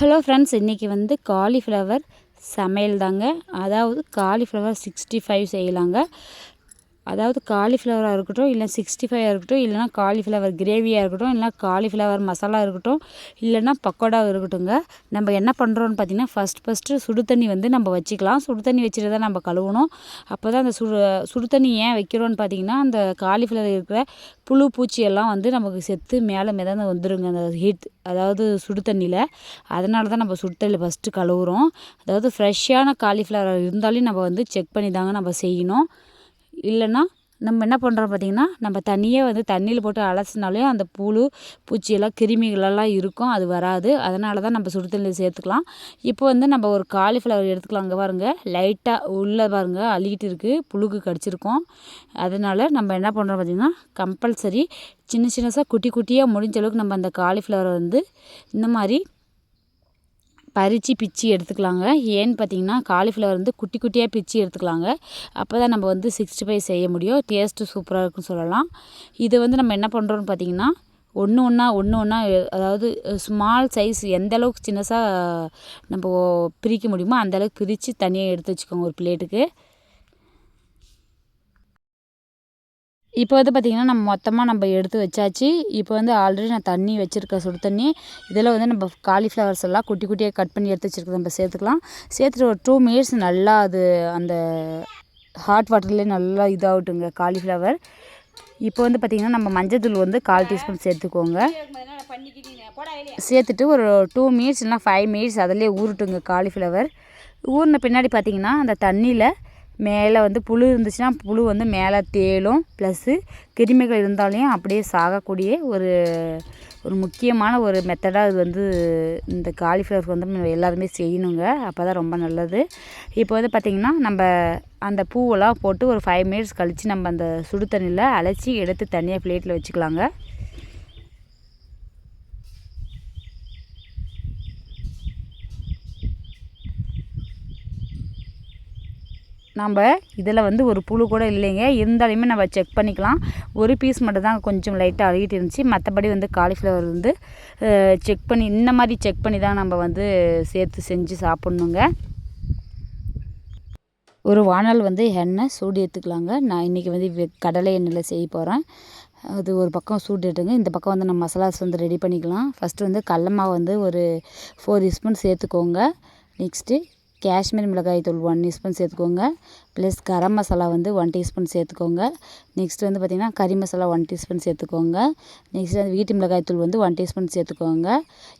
Hello friends இன்றைக்கி வந்து cauliflower சமையல் தாங்க. அதாவது காலிஃப்ளவர் சிக்ஸ்டி ஃபைவ் செய்யலாங்க. அதாவது காலிஃப்ளவராக இருக்கட்டும் இல்லை சிக்ஸ்டி ஃபைவாக இருக்கட்டும் இல்லைனா காலிஃப்ளவர் கிரேவியாக இருக்கட்டும் இல்லைனா காலிஃப்ளவர் மசாலா இருக்கட்டும் இல்லைனா பக்கோடாவாக இருக்கட்டும்ங்க. நம்ம என்ன பண்ணுறோன்னு பார்த்தீங்கன்னா ஃபஸ்ட் ஃபஸ்ட்டு சுடு தண்ணி வந்து நம்ம வச்சுக்கலாம். சுடு தண்ணி வச்சுட்டு தான் நம்ம கழுவணும். அப்போ தான் அந்த சுடு சுடு தண்ணி ஏன் வைக்கிறோன்னு பார்த்தீங்கன்னா அந்த காலிஃப்ளவர் இருக்கிற புழு பூச்சி எல்லாம் வந்து நமக்கு செத்து மேலே மிதந்து வந்துடுங்க அந்த ஹீட் அதாவது சுடு தண்ணியில். அதனால தான் நம்ம சுடு தண்ணியில் ஃபஸ்ட்டு கழுவுறோம். அதாவது ஃப்ரெஷ்ஷான காலிஃப்ளவர் இருந்தாலும் நம்ம வந்து செக் பண்ணி தாங்க நம்ம செய்யணும். இல்லைன்னா நம்ம என்ன பண்ணுறோம் பார்த்திங்கன்னா நம்ம தண்ணியே வந்து தண்ணியில் போட்டு அலசினாலே அந்த புழு பூச்சியெல்லாம் கிருமிகளெல்லாம் இருக்கும் அது வராது. அதனால தான் நம்ம சுடு தண்ணியில் சேர்த்துக்கலாம். இப்போ வந்து நம்ம ஒரு காலிஃப்ளவர் எடுத்துக்கலாம் அங்கே பாருங்கள் லைட்டாக உள்ளே பாருங்கள் அழுகிட்டு இருக்குது புழுக்கு கடிச்சிருக்கோம். அதனால் நம்ம என்ன பண்ணுறோம் பார்த்திங்கன்னா கம்பல்சரி சின்ன சின்னசாக குட்டி குட்டியாக முடிஞ்ச அளவுக்கு நம்ம அந்த காலிஃப்ளவரை வந்து இந்த மாதிரி பறித்து பிச்சு எடுத்துக்கலாங்க. ஏன்னு பார்த்தீங்கன்னா காலிஃப்ளவர் வந்து குட்டி குட்டியாக பிச்சு எடுத்துக்கலாங்க. அப்போ தான் நம்ம வந்து சிக்ஸ்டி ஃபைவ் செய்ய முடியும். டேஸ்ட்டு சூப்பராக இருக்குன்னு சொல்லலாம். இது வந்து நம்ம என்ன பண்ணுறோன்னு பார்த்தீங்கன்னா ஒன்று ஒன்றா ஒன்று ஒன்றா அதாவது ஸ்மால் சைஸ் எந்த அளவுக்கு சின்னசாக நம்ம பிரிக்க முடியுமோ அந்தளவுக்கு பிரித்து தனியாக எடுத்து வச்சுக்கோங்க ஒரு பிளேட்டுக்கு இப்போ வந்து பார்த்திங்கன்னா நம்ம மொத்தமாக நம்ம எடுத்து வச்சாச்சு. இப்போ வந்து ஆல்ரெடி நான் தண்ணி வச்சுருக்கேன் சுடு தண்ணி. இதில் வந்து நம்ம காலிஃப்ளவர்ஸ் எல்லாம் குட்டி குட்டியாக கட் பண்ணி எடுத்து வச்சுருக்கோம் நம்ம சேர்த்துக்கலாம். சேர்த்துட்டு ஒரு டூ மினிட்ஸ் நல்லா அது அந்த ஹாட் வாட்டர்லேயே நல்லா இதாகட்டுங்க காலிஃப்ளவர் இப்போ வந்து பார்த்திங்கன்னா நம்ம மஞ்சள் தூள் வந்து கால் டீஸ்பூன் சேர்த்துக்கோங்க. சேர்த்துட்டு ஒரு டூ மினிட்ஸ் இல்லைனா ஃபைவ் மினிட்ஸ் அதிலே ஊறட்டுங்க காலிஃப்ளவர் ஊறின பின்னாடி பார்த்திங்கன்னா அந்த தண்ணியில் மேலே வந்து புழு இருந்துச்சுன்னா புழு வந்து மேலே தேலும் ப்ளஸ்ஸு கிருமிகள் இருந்தாலையும் அப்படியே சாகக்கூடிய ஒரு ஒரு முக்கியமான ஒரு மெத்தடாக இது வந்து இந்த காலிஃப்ளவருக்கு வந்து நம்ம எல்லாருமே செய்யணுங்க. அப்போ தான் ரொம்ப நல்லது. இப்போ வந்து பார்த்திங்கன்னா நம்ம அந்த பூவெல்லாம் போட்டு ஒரு ஃபைவ் மினிட்ஸ் கழித்து நம்ம அந்த சுடு தண்ணியில் அழைச்சி எடுத்து தனியாக பிளேட்டில் வச்சுக்கலாங்க. நம்ம இதில் வந்து ஒரு புழு கூட இல்லைங்க. இருந்தாலுமே நம்ம செக் பண்ணிக்கலாம். ஒரு பீஸ் மட்டும் தான் கொஞ்சம் லைட்டாக அழுகிட்டு இருந்துச்சு. மற்றபடி வந்து காலிஃப்ளவர் வந்து செக் பண்ணி இந்த மாதிரி செக் பண்ணி தான் நம்ம வந்து சேர்த்து செஞ்சு சாப்பிட்ணுங்க. ஒரு வானல் வந்து எண்ணெய் சூடு எடுத்துக்கலாங்க நான் இன்றைக்கி வந்து கடலை எண்ணெயில் செய்ய போகிறேன் அது ஒரு பக்கம் சூடு எடுத்துங்க இந்த பக்கம் வந்து நம்ம மசாலாஸ் வந்து ரெடி பண்ணிக்கலாம். ஃபஸ்ட்டு வந்து கடலமாவை வந்து ஒரு ஃபோர் ஸ்பூன் சேர்த்துக்கோங்க. நெக்ஸ்ட்டு காஷ்மீர் மிளகாய் தூள் ஒன் டீஸ்பூன் சேர்த்துக்கோங்க. ப்ளஸ் கரம் மசாலா வந்து ஒன் டீஸ்பூன் சேர்த்துக்கோங்க. நெக்ஸ்ட் வந்து பார்த்திங்கன்னா கறி மசாலா ஒன் டீஸ்பூன் சேர்த்துக்கோங்க. நெக்ஸ்ட் வந்து வீட்டு மிளகாய் தூள் வந்து ஒன் டீஸ்பூன் சேர்த்துக்கோங்க.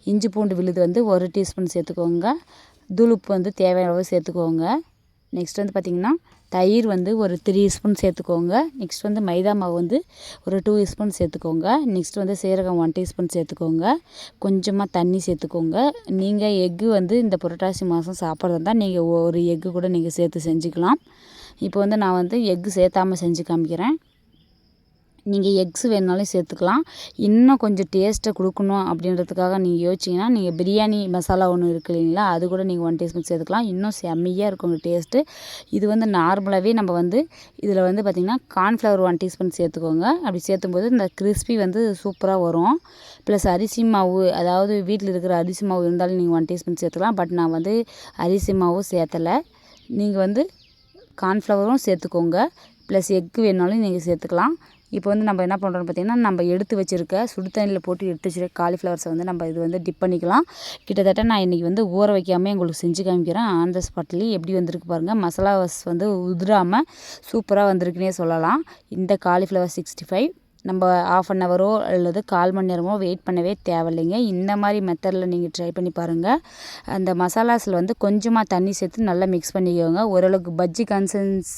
இஞ்சி பூண்டு விழுது வந்து ஒரு டீஸ்பூன் சேர்த்துக்கோங்க. தூளுப்பு வந்து தேவையான அளவு சேர்த்துக்கோங்க. நெக்ஸ்ட் வந்து பார்த்திங்கன்னா தயிர் வந்து ஒரு த்ரீ ஸ்பூன் சேர்த்துக்கோங்க. நெக்ஸ்ட் வந்து மைதா மாவு வந்து ஒரு டூ ஸ்பூன் சேர்த்துக்கோங்க. நெக்ஸ்ட் வந்து சீரகம் ஒன் டீஸ்பூன் சேர்த்துக்கோங்க. கொஞ்சமாக தண்ணி சேர்த்துக்கோங்க. நீங்கள் எக்கு வந்து இந்த புரட்டாசி மாதம் சாப்பிட்றதா இருந்தால் நீங்கள் ஒரு எக்கு கூட நீங்கள் சேர்த்து செஞ்சுக்கலாம். இப்போ வந்து நான் வந்து எக்கு சேர்த்தாமல் செஞ்சு காமிக்கிறேன். நீங்கள் எக்ஸ் வேணுனாலும் சேர்த்துக்கலாம். இன்னும் கொஞ்சம் டேஸ்ட்டை கொடுக்கணும் அப்படின்றதுக்காக நீங்கள் யோசிச்சிங்கன்னா நீங்கள் பிரியாணி மசாலா ஒன்று இருக்குது இல்லைங்களா அது கூட நீங்கள் ஒன் டீஸ்பூன் சேர்த்துக்கலாம். இன்னும் செம்மையாக இருக்கும் டேஸ்ட்டு இது வந்து நார்மலாகவே நம்ம வந்து இதில் வந்து பார்த்திங்கன்னா கார்ன்ஃப்ளவர் ஒன் டீஸ்பூன் சேர்த்துக்கோங்க. அப்படி சேர்த்தும்போது இந்த கிறிஸ்பி வந்து சூப்பராக வரும். ப்ளஸ் அரிசி மாவு அதாவது வீட்டில் இருக்கிற அரிசி மாவு இருந்தாலும் நீங்கள் ஒன் டீஸ்பூன் சேர்த்துக்கலாம். பட் நான் வந்து அரிசி மாவும் சேர்த்தலை. நீங்கள் வந்து கார்ன்ஃப்ளவரும் சேர்த்துக்கோங்க. ப்ளஸ் எக்கு வேணாலும் நீங்கள் சேர்த்துக்கலாம். இப்போ வந்து நம்ம என்ன பண்ணுறோம்னு பார்த்திங்கன்னா நம்ம எடுத்து வச்சுருக்க சுடு தண்ணியில் போட்டு எடுத்து வச்சுருக்க காலிஃப்ளவர்ஸை வந்து நம்ம இது வந்து டிப் பண்ணிக்கலாம். கிட்டத்தட்ட நான் இன்றைக்கி வந்து ஊற வைக்காமல் உங்களுக்கு செஞ்சு காமிக்கிறேன். ஆன் த ஸ்பாட்லேயே எப்படி வந்திருக்கு பாருங்கள் மசாலாஸ் வந்து உதிராமல் சூப்பராக வந்திருக்குன்னே சொல்லலாம். இந்த காலிஃப்ளவர் சிக்ஸ்டி ஃபைவ் நம்ம ஆஃப் அன் ஹவரோ அல்லது கால் மணி நேரமோ வெயிட் பண்ணவே தேவையில்லைங்க. இந்த மாதிரி மெத்தடில் நீங்கள் ட்ரை பண்ணி பாருங்கள் அந்த மசாலாஸில் வந்து கொஞ்சமாக தண்ணி சேர்த்து நல்லா மிக்ஸ் பண்ணிக்கோங்க. ஓரளவுக்கு பஜ்ஜி கன்சன்ஸ்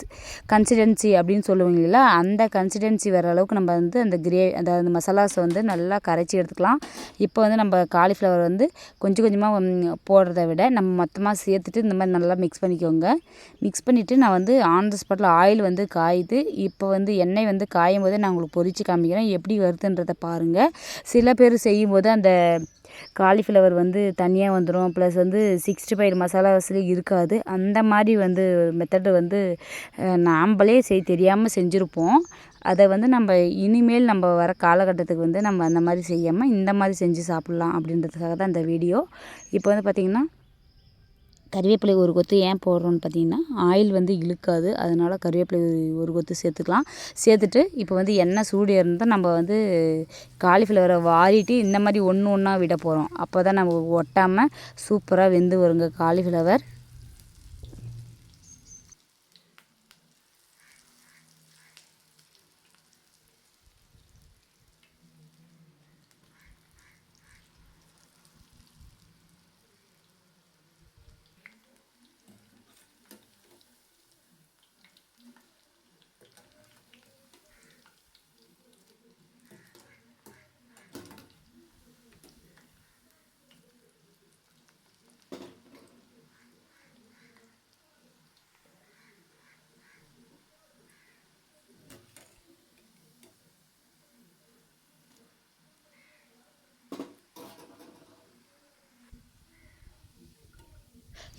கன்சிடென்சி அப்படின்னு சொல்லுவீங்களா அந்த கன்சிடென்சி வர அளவுக்கு நம்ம வந்து அந்த கிரே அந்த அந்த மசாலாஸை வந்து நல்லா கரைச்சி எடுத்துக்கலாம். இப்போ வந்து நம்ம காலிஃப்ளவர் வந்து கொஞ்சம் கொஞ்சமாக போடுறத விட நம்ம மொத்தமாக சேர்த்துட்டு இந்த மாதிரி நல்லா மிக்ஸ் பண்ணிக்கோங்க. மிக்ஸ் பண்ணிவிட்டு நான் வந்து ஆன் த ஸ்பாட்டில் ஆயில் வந்து காயுது இப்போ வந்து எண்ணெய் வந்து காயும் போது நான் உங்களுக்கு பொறிச்சு காமிக்கிறேன். எப்படி வருதுன்றதை பாருங்கள் சில பேர் செய்யும்போது அந்த காலிஃப்ளவர் வந்து தனியாக வந்துடும் ப்ளஸ் வந்து சிக்ஸ்டி ஃபைவ் வசதி இருக்காது. அந்த மாதிரி வந்து மெத்தடு வந்து நாம்பளே செய் தெரியாமல் செஞ்சுருப்போம். அதை வந்து நம்ம இனிமேல் நம்ம வர காலகட்டத்துக்கு வந்து நம்ம அந்த மாதிரி செய்யாமல் இந்த மாதிரி செஞ்சு சாப்பிட்லாம் அப்படின்றதுக்காக தான் இந்த வீடியோ. இப்போ வந்து பார்த்திங்கன்னா கறிவேப்பிலை ஒரு கொத்து ஏன் போடுறோன்னு பார்த்தீங்கன்னா ஆயில் வந்து இழுக்காது. அதனால் கறிவேப்பிலை ஒரு கொத்து சேர்த்துக்கலாம். சேர்த்துட்டு இப்போ வந்து எண்ணெய் சூடு இருந்தால் நம்ம வந்து காலிஃப்ளவரை வாரிட்டு இந்த மாதிரி ஒன்று ஒன்றா விட போகிறோம். அப்போ தான் நம்ம ஒட்டாமல் சூப்பராக வெந்து வருங்க காலிஃப்ளவர்.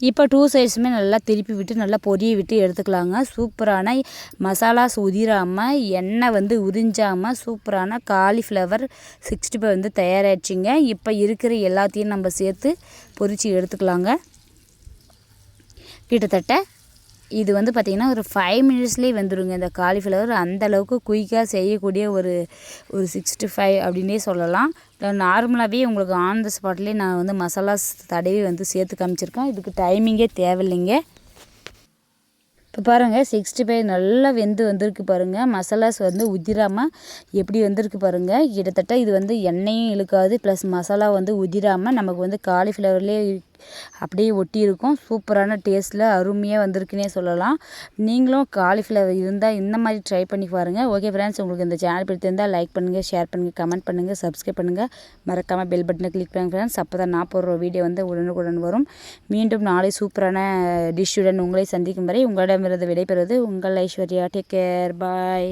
இப்போ டூ சைட்ஸுமே நல்லா திருப்பி விட்டு நல்லா பொரிய விட்டு எடுத்துக்கலாங்க. சூப்பரான மசாலாஸ் உதிராமல் எண்ணெய் வந்து உறிஞ்சாமல் சூப்பரான காலிஃப்ளவர் சிக்ஸ்டி ஃபைவ் வந்து தயாராகிடுச்சிங்க இப்போ இருக்கிற எல்லாத்தையும் நம்ம சேர்த்து பொரித்து எடுத்துக்கலாங்க. கிட்டத்தட்ட இது வந்து பார்த்திங்கன்னா ஒரு ஃபைவ் மினிட்ஸ்லேயே வந்துடுங்க இந்த காலிஃப்ளவர் அந்தளவுக்கு குயிக்காக செய்யக்கூடிய ஒரு ஒரு சிக்ஸ்டி ஃபைவ் அப்படின்னே சொல்லலாம். நார்மலாகவே உங்களுக்கு ஆன் த ஸ்பாட்லேயே நான் வந்து மசாலாஸ் தடவி வந்து சேர்த்து காமிச்சிருக்கேன். இதுக்கு டைமிங்கே தேவையில்லைங்க. இப்போ பாருங்கள் சிக்ஸ்டி ஃபைவ் நல்லா வெந்து வந்திருக்கு பாருங்கள் மசாலாஸ் வந்து உதிராமல் எப்படி வந்திருக்கு பாருங்கள் கிட்டத்தட்ட இது வந்து எண்ணெயும் இழுக்காது ப்ளஸ் மசாலா வந்து உதிராமல் நமக்கு வந்து காலிஃப்ளவர்லேயே அப்படியே ஒட்டி இருக்கும் சூப்பரான டேஸ்ட்டில் அருமையாக வந்திருக்குன்னே சொல்லலாம். நீங்களும் காலிஃப்ளவர் இருந்தால் இந்த மாதிரி ட்ரை பண்ணி பாருங்கள் ஓகே ஃப்ரெண்ட்ஸ் உங்களுக்கு இந்த சேனல் பிடித்திருந்தால் லைக் பண்ணுங்கள் ஷேர் பண்ணுங்கள் கமெண்ட் பண்ணுங்கள் சப்ஸ்கிரைப் பண்ணுங்கள் மறக்காமல் பெல் பட்டனை கிளிக் பண்ணுங்கள் ஃப்ரெண்ட்ஸ் அப்போ தான் நான் போடுற வீடியோ வந்து உடனுக்குடன் வரும். மீண்டும் நாளை சூப்பரான டிஷ்ஷுடன் உங்களை சந்திக்கும் வரை உங்களிடமிருந்து விடைபெறுவது உங்கள் ஐஸ்வர்யா. Take care bye